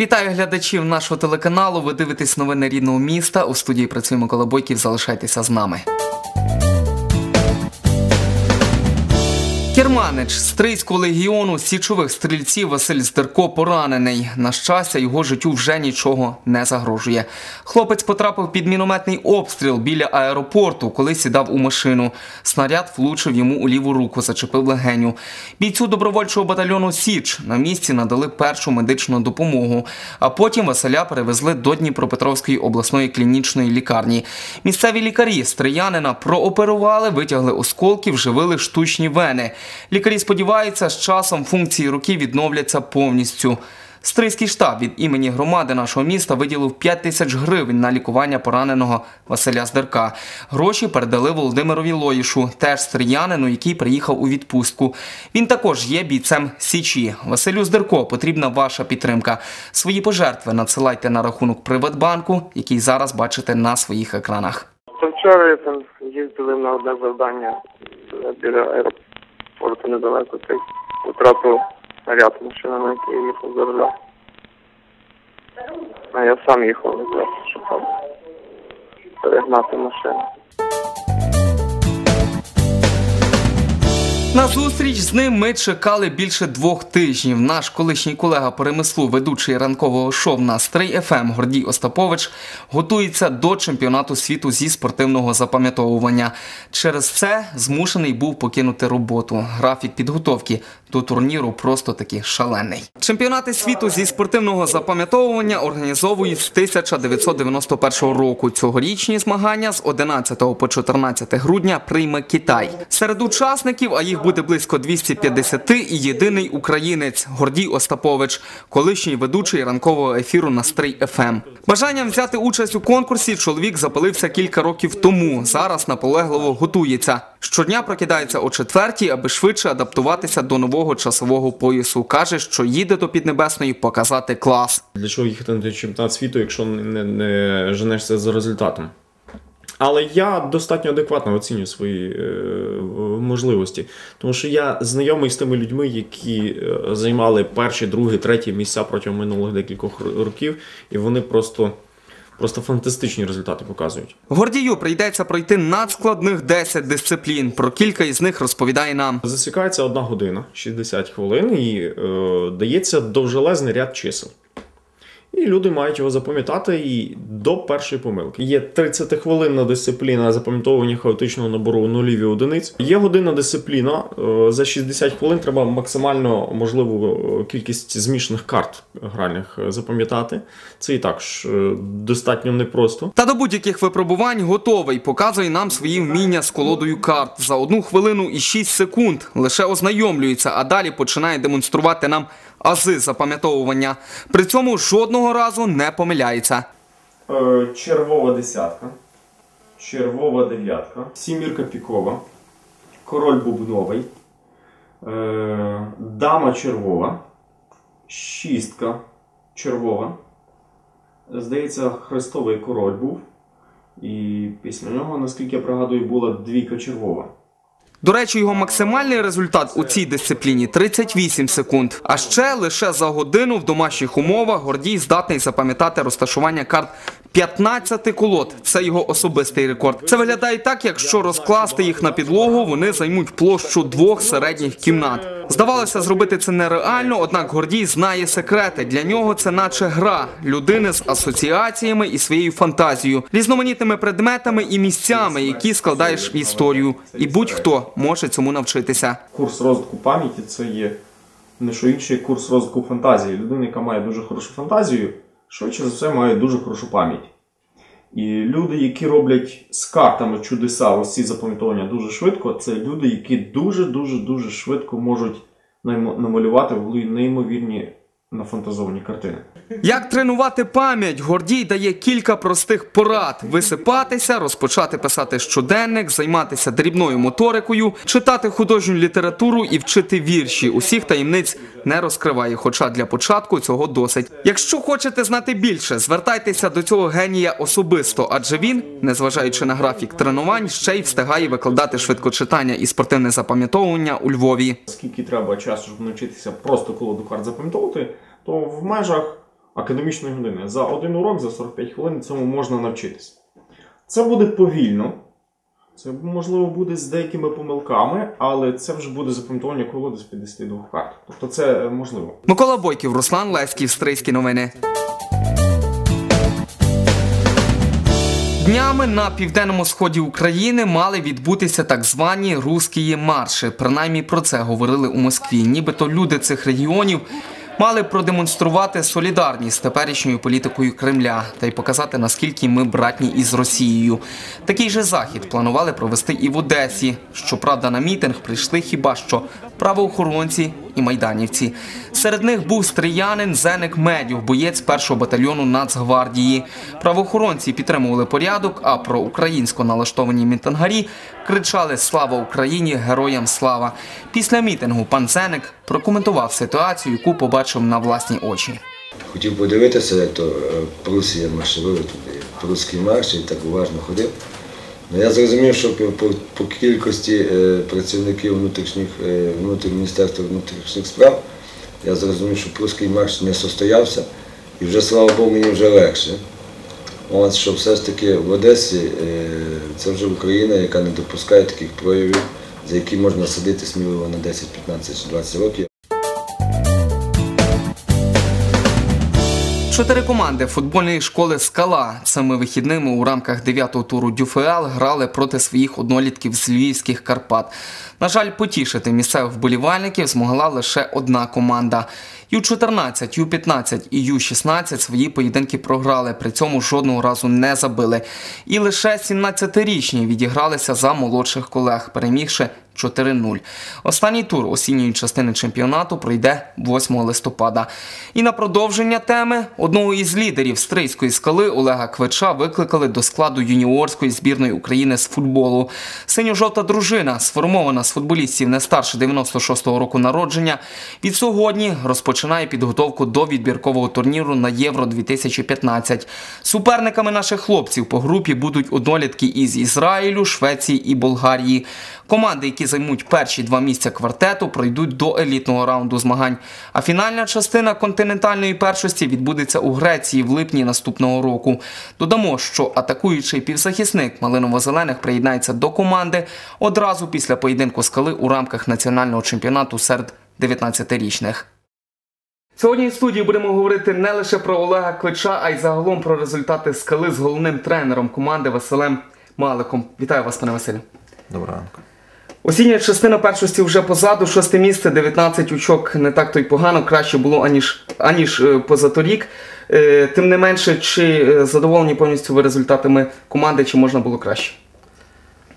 Вітаю глядачів нашого телеканалу. Ви дивитесь новини рідного міста. У студії працює Микола Бойків. Залишайтеся з нами. Керманич Стрийського легіону січових стрільців Василь Здерко поранений. На щастя, його життю вже нічого не загрожує. Хлопець потрапив під мінометний обстріл біля аеропорту, коли сідав у машину. Снаряд влучив йому у ліву руку, зачепив легеню. Бійцю добровольчого батальйону Січ на місці надали першу медичну допомогу. А потім Василя перевезли до Дніпропетровської обласної клінічної лікарні. Місцеві лікарі стріянина прооперували, витягли осколки, вживили штучні вени. Лікарі сподіваються, з часом функції руки відновляться повністю. Стрийський штаб від імені громади нашого міста виділив 5 тисяч гривень на лікування пораненого Василя Здерка. Гроші передали Володимирові Лоїшу, теж стріянину, який приїхав у відпустку. Він також є бійцем Січі. Василю Здерко потрібна ваша підтримка. Свої пожертви надсилайте на рахунок Приватбанку, який зараз бачите на своїх екранах. Вчора їздили на одне завдання біля аеропорту недалеко. Ти втратив снаряд машина, на якій я їхав за руля. А я сам їхав щоб там перегнати машину. На зустріч з ним ми чекали більше двох тижнів. Наш колишній колега по ремеслу, ведучий ранкового шоу на Стрий ФМ Гордій Остапович готується до чемпіонату світу зі спортивного запам'ятовування. Через це змушений був покинути роботу. Графік підготовки до турніру просто таки шалений. Чемпіонати світу зі спортивного запам'ятовування організовують з 1991 року. Цьогорічні змагання з 11 по 14 грудня прийме Китай. Серед учасників, а їх буде близько 250, і єдиний українець Гордій Остапович, колишній ведучий ранкового ефіру на Стрий ФМ. Бажанням взяти участь у конкурсі чоловік запалився кілька років тому. Зараз наполегливо готується. Щодня прокидається о четвертій, аби швидше адаптуватися до нового часового поясу. каже, що їде до Піднебесної показати клас. Для чого їхати на чемпіонат світу, якщо не, не, не женешся за результатом? Але я достатньо адекватно оцінюю свої е, можливості, тому що я знайомий з тими людьми, які е, займали перші, другі, треті місця протягом минулих декількох років, і вони просто, просто фантастичні результати показують. Гордію прийдеться пройти надскладних 10 дисциплін. Про кілька із них розповідає нам. Засікається одна година, 60 хвилин, і е, дається довжелезний ряд чисел. І люди мають його запам'ятати і до першої помилки. Є 30-хвилинна дисципліна запам'ятовування хаотичного набору нулів і одиниць. Є годинна дисципліна. е, За 60 хвилин треба максимально можливу е, кількість змішаних карт гральних е, запам'ятати. Це і так ж достатньо непросто. Та до будь-яких випробувань готовий. Показує нам свої вміння з колодою карт за одну хвилину і 6 секунд. Лише ознайомлюється, а далі починає демонструвати нам ази запам'ятовування. При цьому жодного разу не помиляється. Е, Червова десятка, червова дев'ятка, сімірка пікова, король бубновий, е, дама червова, шістка червова. Здається, хрестовий король був. І після нього, наскільки я пригадую, була двійка червова. До речі, його максимальний результат у цій дисципліні 38 секунд. А ще лише за годину в домашніх умовах Гордій здатний запам'ятати розташування карт 15 колод. Це його особистий рекорд. Це виглядає так, якщо розкласти їх на підлогу, вони займуть площу двох середніх кімнат. Здавалося, зробити це нереально, однак Гордій знає секрети. Для нього це наче гра людини з асоціаціями і своєю фантазією, різноманітними предметами і місцями, які складаєш в історію. І будь-хто може цьому навчитися. Курс розвитку пам'яті це є не що інше, як курс розвитку фантазії. Людина, яка має дуже хорошу фантазію, швидше за все має дуже хорошу пам'ять. І люди, які роблять з картами чудеса, ось ці запам'ятовування дуже швидко, це люди, які дуже-дуже дуже швидко можуть намалювати в неймовірні нафантазовані картини. Як тренувати пам'ять? Гордій дає кілька простих порад: висипатися, розпочати писати щоденник, займатися дрібною моторикою, читати художню літературу і вчити вірші. Усіх таємниць не розкриває, хоча для початку цього досить. Якщо хочете знати більше, звертайтеся до цього генія особисто, адже він, незважаючи на графік тренувань, ще й встигає викладати швидкочитання і спортивне запам'ятовування у Львові. Скільки треба часу, щоб навчитися просто колоду карт запам'ятовувати, то в межах академічної години. За один урок, за 45 хвилин цьому можна навчитися. Це буде повільно. Це можливо буде з деякими помилками, але це вже буде запам'ятовування колоди з 52 карт. Тобто це е, можливо. Микола Бойків, Руслан Леськів, Стрийські новини. Днями на південному сході України мали відбутися так звані русські марші. Принаймні про це говорили у Москві. Нібито люди цих регіонів мали продемонструвати солідарність з теперішньою політикою Кремля та й показати наскільки ми братні із Росією. Такий же захід планували провести і в Одесі. Щоправда, на мітинг прийшли хіба що правоохоронці і майданівці. Серед них був стріянин Зеник Медюх, боєць першого батальйону Нацгвардії. Правоохоронці підтримували порядок, а про українсько налаштовані мітингарі кричали Слава Україні! Героям слава! Після мітингу пан Зеник прокоментував ситуацію, яку побачив на власні очі. Хотів подивитися, як то е, Прусія марширує туди, прусський марш, і так уважно ходив. Ну, я зрозумів, що по, по, кількості е, працівників внутрішніх, е, Міністерства внутрішніх справ, я зрозумів, що прусський марш не состоявся, і вже, слава Богу, мені вже легше. От, що все ж таки в Одесі е, це вже Україна, яка не допускає таких проявів, за які можна сидіти сміливо на 10, 15 чи 20 років. Чотири команди футбольної школи Скала цими вихідними у рамках 9-го туру ДЮФЛ грали проти своїх однолітків з львівських Карпат. На жаль, потішити місцевих вболівальників змогла лише одна команда. Ю-14, Ю-15 і Ю-16 свої поєдинки програли, при цьому жодного разу не забили. І лише 17-річні відігралися за молодших колег, перемігши 4-0. Останній тур осінньої частини чемпіонату пройде 8 листопада. І на продовження теми одного із лідерів стрийської скали Олега Квича викликали до складу юніорської збірної України з футболу. Синьо-жовта дружина, сформована з футболістів не старше 96-го року народження, від сьогодні розпочинає підготовку до відбіркового турніру на Євро 2015. Суперниками наших хлопців по групі будуть однолітки із Ізраїлю, Швеції і Болгарії. Команди, які займуть перші два місця квартету, пройдуть до елітного раунду змагань. А фінальна частина континентальної першості відбудеться у Греції в липні наступного року. Додамо, що атакуючий півзахисник Малиново-Зелених приєднається до команди одразу після поєдинку скали у рамках національного чемпіонату серед 19-річних. Сьогодні в студії будемо говорити не лише про Олега Клича, а й загалом про результати скали з головним тренером команди Василем Маликом. Вітаю вас, пане Василю. Доброго ранку. Осіння частина першості вже позаду, шосте місце, 19 очок не так то й погано, краще було аніж, аніж е, позаторік. Е, Тим не менше, чи е, задоволені повністю ви результатами команди, чи можна було краще?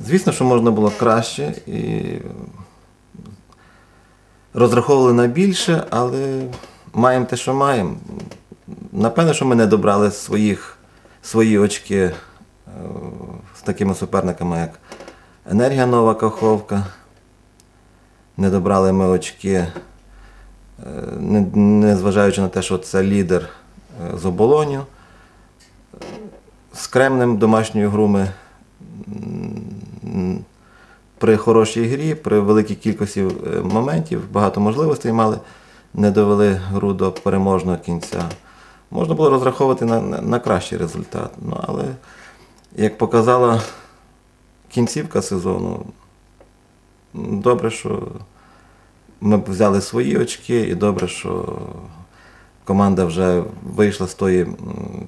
Звісно, що можна було краще і розраховували на більше, але маємо те, що маємо. Напевно, що ми не добрали своїх, свої очки з такими суперниками, як Енергія Нова Каховка. Не добрали ми очки, е, незважаючи на те, що це лідер е, з оболоню. З Кремнем домашньої гру ми при хорошій грі, при великій кількості е, моментів, багато можливостей мали, не довели гру до переможного кінця. Можна було розраховувати на, на кращий результат. Ну, але, як показала кінцівка сезону, добре, що ми взяли свої очки, і добре, що команда вже вийшла з тої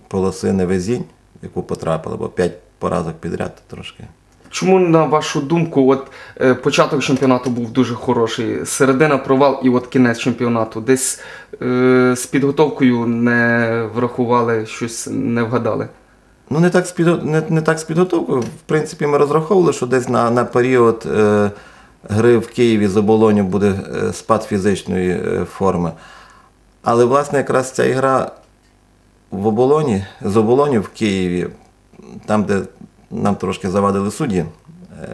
полоси невезінь, в яку потрапила, бо п'ять поразок підряд трошки. Чому, на вашу думку, от е, початок чемпіонату був дуже хороший, середина провал і от кінець чемпіонату? Десь е, з підготовкою не врахували, щось не вгадали. Ну, не так з, підго... не, не так з підготовкою. В принципі, ми розраховували, що десь на, на період е, гри в Києві з оболоню буде е, спад фізичної е, форми. Але, власне, якраз ця ігра в оболоні, з оболоню в Києві, там, де нам трошки завадили судді, е,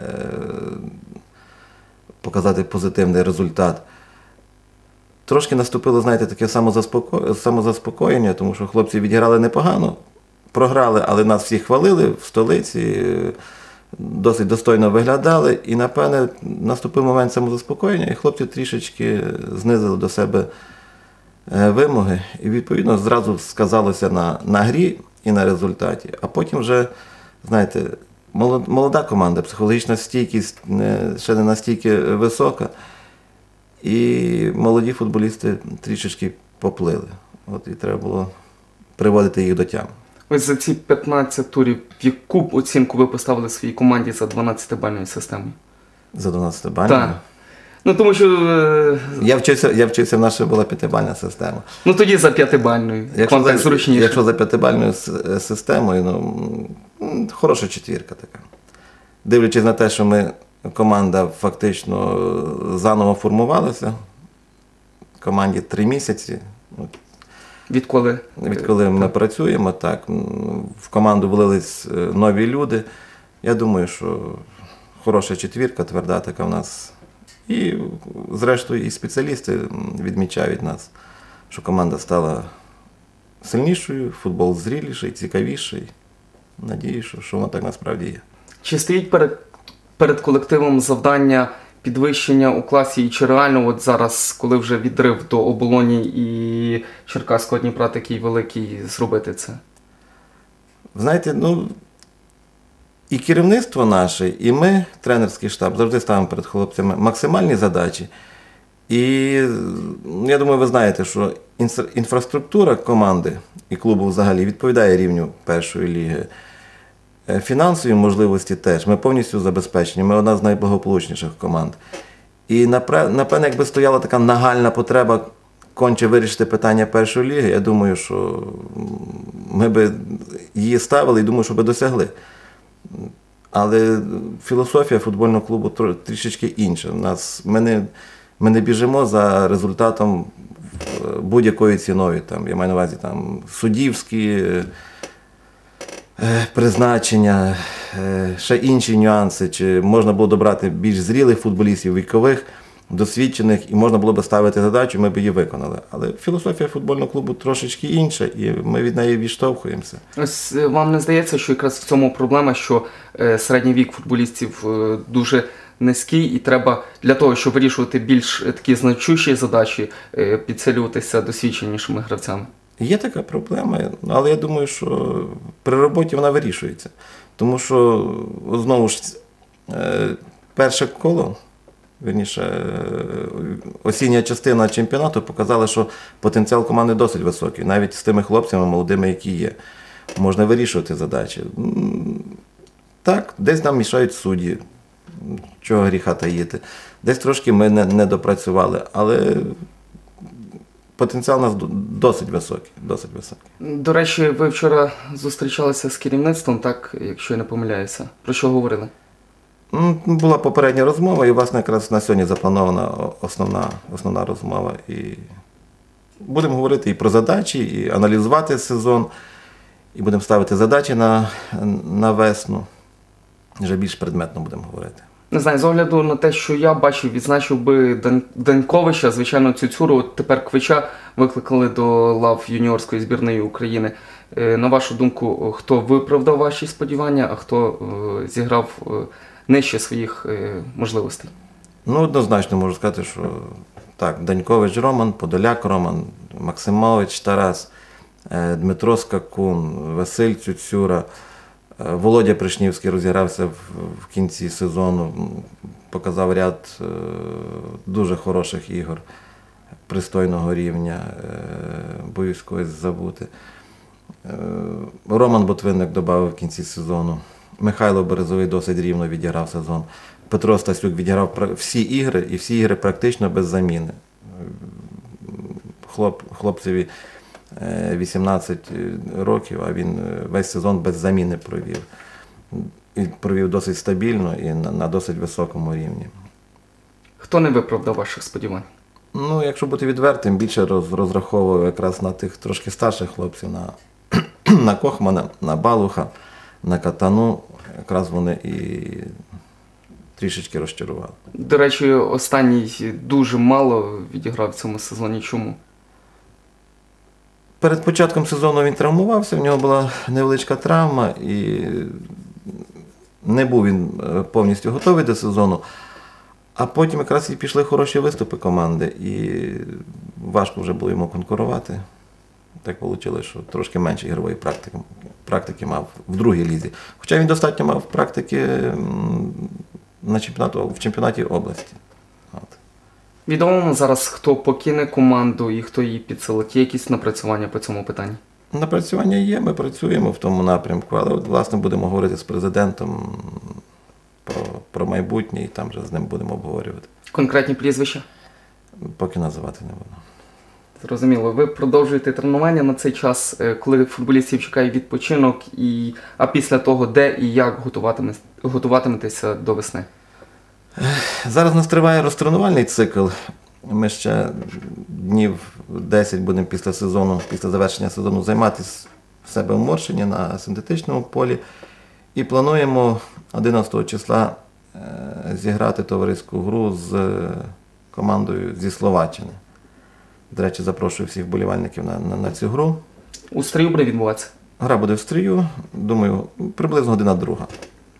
показати позитивний результат. Трошки наступило, знаєте, таке самозаспоко- самозаспокоєння, тому що хлопці відіграли непогано, програли, але нас всі хвалили в столиці, е, досить достойно виглядали. І, напевне, наступив момент самозаспокоєння, і хлопці трішечки знизили до себе е, вимоги, і відповідно зразу сказалося на, на грі і на результаті. А потім вже, знаєте, молода команда, психологічна стійкість ще не настільки висока, і молоді футболісти трішечки поплили. От і треба було приводити їх до тями. Ось за ці 15 турів, яку б оцінку ви поставили своїй команді за 12-бальною системою? За 12 балів. Так. Ну тому що. е, Я вчився, я вчився, в нас ще була п'ятибальна система. Ну тоді за 5-бальною. Якщо за, зручніше. якщо за п'ятибальною системою, ну хороша четвірка така. Дивлячись на те, що ми команда фактично е, заново формувалася, команді три місяці. Відколи? Відколи ми працюємо, так, в команду влились е, нові люди. Я думаю, що хороша четвірка, тверда така в нас. І, зрештою, і спеціалісти відмічають нас, що команда стала сильнішою, футбол зріліший, цікавіший. Надію, що, що воно так насправді є. Чи стоїть перед, перед колективом завдання підвищення у класі, і чи реально от зараз, коли вже відрив до оболоні і Черкаського Дніпра такий великий, зробити це? Знаєте, ну і керівництво наше, і ми, тренерський штаб, завжди ставимо перед хлопцями максимальні задачі. І ну, я думаю, ви знаєте, що інфраструктура команди і клубу взагалі відповідає рівню першої ліги. Е, Фінансові можливості теж. Ми повністю забезпечені. Ми одна з найблагополучніших команд. І напевне, якби стояла така нагальна потреба конче вирішити питання першої ліги, я думаю, що ми би її ставили і думаю, що би досягли. Але філософія футбольного клубу трішечки інша. Нас, ми, не, ми не біжимо за результатом е, будь-якою ціною. Там, я маю на увазі там, суддівські призначення, е, ще інші нюанси, чи можна було добрати більш зрілих футболістів, вікових, досвідчених, і можна було б ставити задачу, ми б її виконали. Але філософія футбольного клубу трошечки інша, і ми від неї відштовхуємося. Ось е, вам не здається, що якраз в цьому проблема, що е, середній вік футболістів е, дуже низький, і треба для того, щоб вирішувати більш е, такі значущі задачі, е, підсилюватися досвідченішими гравцями. Є така проблема, але я думаю, що при роботі вона вирішується. Тому що знову ж е, перше коло, верніше, е, осіння частина чемпіонату показала, що потенціал команди досить високий, навіть з тими хлопцями молодими, які є. Можна вирішувати задачі. Так, десь нам мішають судді, чого гріха таїти. Десь трошки ми не, не допрацювали, але потенціал у нас досить високий. Досить високий. До речі, ви вчора зустрічалися з керівництвом, так, якщо я не помиляюся. Про що говорили? Була попередня розмова, і власне якраз на сьогодні запланована основна, основна розмова. І будемо говорити і про задачі, і аналізувати сезон, і будемо ставити задачі на, на весну. Вже більш предметно будемо говорити. Не знаю, з огляду на те, що я бачив, відзначив би Дан- Даньковича, звичайно, Цюцюру, от тепер Квича викликали до лав юніорської збірної України. Е, На вашу думку, хто виправдав ваші сподівання, а хто е, зіграв нижче своїх е, можливостей? Ну, однозначно можу сказати, що так, Данькович Роман, Подоляк Роман, Максимович Тарас, Дмитро Скакун, Василь Цюцюра, Володя Пришнівський розігрався в, кінці сезону, показав ряд е, дуже хороших ігор пристойного рівня, е, боюсь когось забути. Е, Роман Ботвинник додав в кінці сезону. Михайло Березовий досить рівно відіграв сезон. Петро Стасюк відіграв всі ігри, і всі ігри практично без заміни. Хлоп, хлопцеві 18 років, а він е, весь сезон без заміни провів. І провів досить стабільно і на, досить високому рівні. Хто не виправдав ваших сподівань? Ну, якщо бути відвертим, більше роз, розраховував якраз на тих трошки старших хлопців, на, на Кохмана, на Балуха, на Катану. Якраз вони і трішечки розчарували. До речі, останній дуже мало відіграв в цьому сезоні. Чому? Перед початком сезону він травмувався, в нього була невеличка травма, і не був він е, повністю готовий до сезону. А потім якраз і пішли хороші виступи команди, і важко вже було йому конкурувати. Так вийшло, що трошки менше ігрової практики, практики мав в другій лізі. Хоча він достатньо мав практики на чемпіонату, в чемпіонаті області. Відомо зараз, хто покине команду і хто її підсилить. Є якісь напрацювання по цьому питанні? Напрацювання є, ми працюємо в тому напрямку, але от, власне будемо говорити з президентом про, про майбутнє і там вже з ним будемо обговорювати. Конкретні прізвища? Поки називати не буду. Зрозуміло, ви продовжуєте тренування на цей час, е, коли футболістів чекає відпочинок, і, а після того, де і як готуватиме, готуватиметеся до весни? Зараз у нас триває розтренувальний цикл. Ми ще днів 10 будемо після сезону, після завершення сезону займатися в себе в Моршині на синтетичному полі. І плануємо 11 числа е, зіграти товариську гру з е, командою зі Словаччини. До речі, запрошую всіх вболівальників на, на, на цю гру. У стрію буде відбуватися. Гра буде в стрію, думаю, приблизно година друга.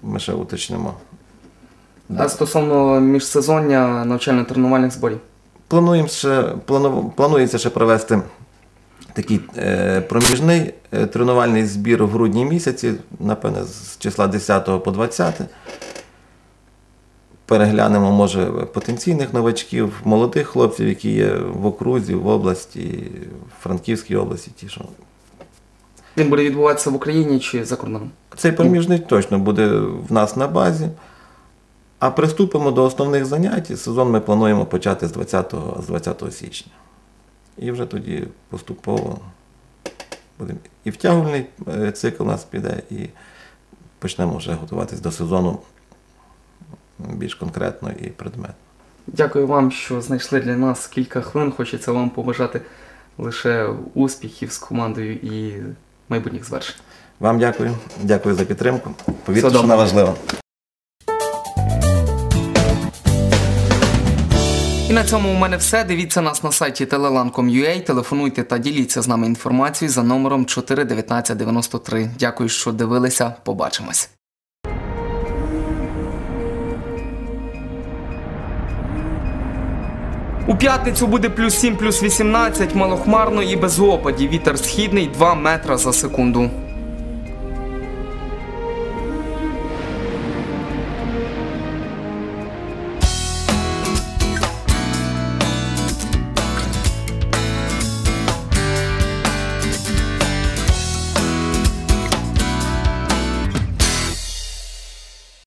Ми ще уточнимо. А стосовно міжсезоння навчально-тренувальних зборів. Плануємо ще, плану, планується ще провести такий е, проміжний е, тренувальний збір в грудні місяці, напевне, з числа 10 по 20. Переглянемо, може, потенційних новачків, молодих хлопців, які є в окрузі, в області, в Франківській області. Ті, що... Він буде відбуватися в Україні чи за кордоном? Цей проміжний точно буде в нас на базі. А приступимо до основних занять. Сезон ми плануємо почати з 20, з 20 січня. І вже тоді поступово будемо. І втягувальний е, цикл у нас піде, і почнемо вже готуватись до сезону більш конкретно і предметно. Дякую вам, що знайшли для нас кілька хвилин. Хочеться вам побажати лише успіхів з командою і майбутніх звершень. Вам дякую, дякую за підтримку. Повірте, що вона важлива. І на цьому у мене все. Дивіться нас на сайті telelan.com.ua, телефонуйте та діліться з нами інформацією за номером 41993. Дякую, що дивилися. Побачимось. У п'ятницю буде плюс 7, плюс 18, малохмарно і без опадів. Вітер східний 2 метра за секунду.